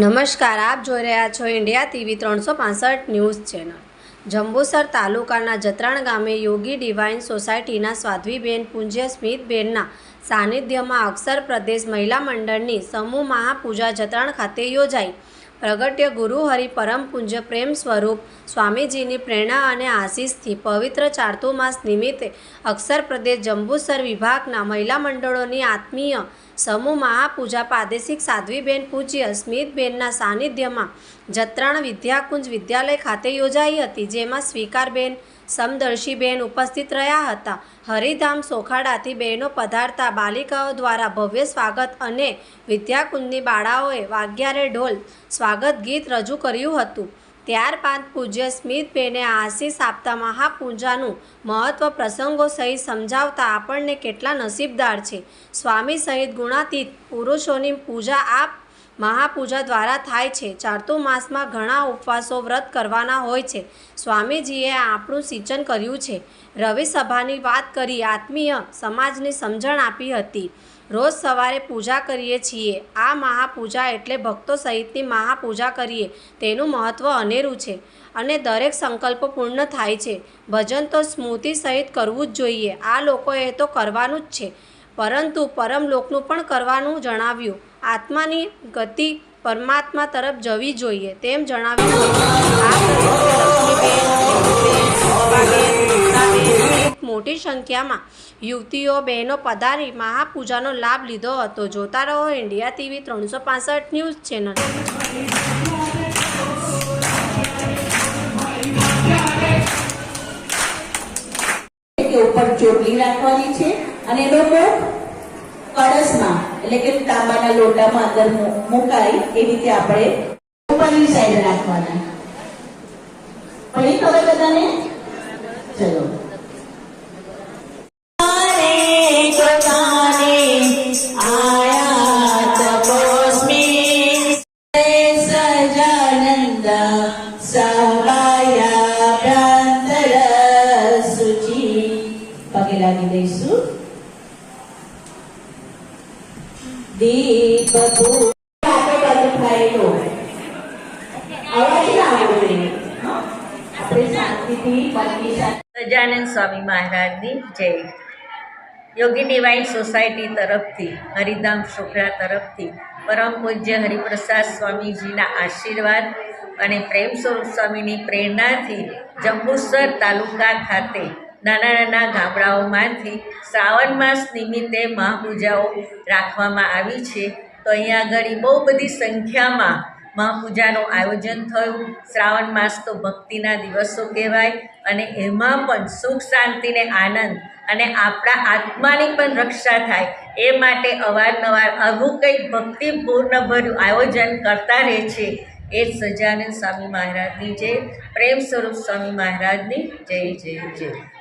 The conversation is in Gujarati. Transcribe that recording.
નમસ્કાર, આપ જોઈ રહ્યા છો ઇન્ડિયા ટીવી ત્રણસો પાસઠ ન્યૂઝ ચેનલ. જંબુસર તાલુકાના જત્રાણ ગામે યોગી ડિવાઇન સોસાયટીના સ્વાધ્વીબેન પૂજ્ય સ્મિતબેનના સાનિધ્યમાં અક્ષર પ્રદેશ મહિલા મંડળની સમૂહ મહાપૂજા જત્રાણ ખાતે યોજાઈ. પ્રગટ્ય ગુરુ હરિ પરમ પૂજ્ય પ્રેમ સ્વરૂપ સ્વામીજીની પ્રેરણા અને આશીષથી પવિત્ર ચારતો માસ નિમિત્તે અક્ષર પ્રદેશ જંબુસર વિભાગના મહિલા મંડળોની આત્મીય સમૂહ મહાપૂજા પ્રાદેશિક સાધ્વીબેન પૂજ્ય સ્મિતબેનના સાનિધ્યમાં જત્રાણ વિદ્યાકુંજ વિદ્યાલય ખાતે યોજાઈ હતી, જેમાં સ્વીકારબેન સમદર્શીબેન ઉપસ્થિત રહ્યા હતા. હરિધામ સોખાડાથી બહેનો પધારતા બાલિકાઓ દ્વારા ભવ્ય સ્વાગત અને વિદ્યાકુંજની બાળાઓએ વાગ્યારે ઢોલ સ્વાગત ગીત રજૂ કર્યું હતું. ત્યારબાદ પૂજ્ય સ્મિતબેને આશીષ આપતા મહાપૂજાનું મહત્વ પ્રસંગો સહિત સમજાવતા આપણને કેટલા નસીબદાર છે. સ્વામી સહિત ગુણાતીત પુરુષોની પૂજા આપ મહાપૂજા દ્વારા થાય છે. ચારતુ માસમાં ઘણા ઉપવાસો વ્રત કરવાના હોય છે. સ્વામીજીએ આપણું સિંચન કર્યું છે. રવિ સભાની વાત કરી આત્મીય સમાજની સમજણ આપી હતી. રોજ સવારે પૂજા કરીએ છીએ. આ મહાપૂજા એટલે ભક્તો સહિતની મહાપૂજા કરીએ. તેનું મહત્ત્વ અનેરું છે અને દરેક સંકલ્પ પૂર્ણ થાય છે. ભજન તો સ્મૃતિ સહિત કરવું જ જોઈએ. આ લોકોએ તો કરવાનું જ છે. પરંતુ પરમલોકનું પણ કરવાનું જણાવ્યું. આત્માની ગતિ પરમાત્મા તરફ જવી જોઈએ તેમ જણાવ્યું મોટી સંખ્યામાં યુવતીઓ, બહેનો પધારી મહાપૂજાનો લાભ લીધો હતો. જોતા રહો ઇન્ડિયા ટીવી ત્રણસો પાસઠ ન્યૂઝ ચેનલ. ઉપર ચોટલી રાખવાની છે અને ભોગ કળશમાં, એટલે કે તાંબાના લોટામાં અંદર મુકાય એ રીતે આપણે ઉપરની સાઈડ રાખવાના. પડી ખબર બધાને? ચલો. પ્રાંતર સુચી પગે લાગી દઈશું. સજાનંદ સ્વામી મહારાજની જય. યોગી ડિવાઇન સોસાયટી તરફથી, હરિધામ શુક્રા તરફથી, પરમ પૂજ્ય હરિપ્રસાદ સ્વામીજીના આશીર્વાદ અને પ્રેમ સ્વરૂપ સ્વામીની પ્રેરણાથી જંબુસર તાલુકા ખાતે નાના નાના ગામડાઓમાંથી શ્રાવણ માસ નિમિત્તે મહાપૂજાઓ રાખવામાં આવી છે. તો અહીંયા આગળ બહુ બધી સંખ્યામાં મહાપૂજાનું આયોજન થયું. શ્રાવણ માસ તો ભક્તિના દિવસો કહેવાય અને એમાં પણ સુખ શાંતિને આનંદ અને આપણા આત્માની પણ રક્ષા થાય એ માટે અવારનવાર આવું કંઈક ભક્તિપૂર્ણ ભર્યું આયોજન કરતા રહે છે. એ સજાનંદ સ્વામી મહારાજની જય. પ્રેમ સ્વરૂપ સ્વામી મહારાજની જય જય જય.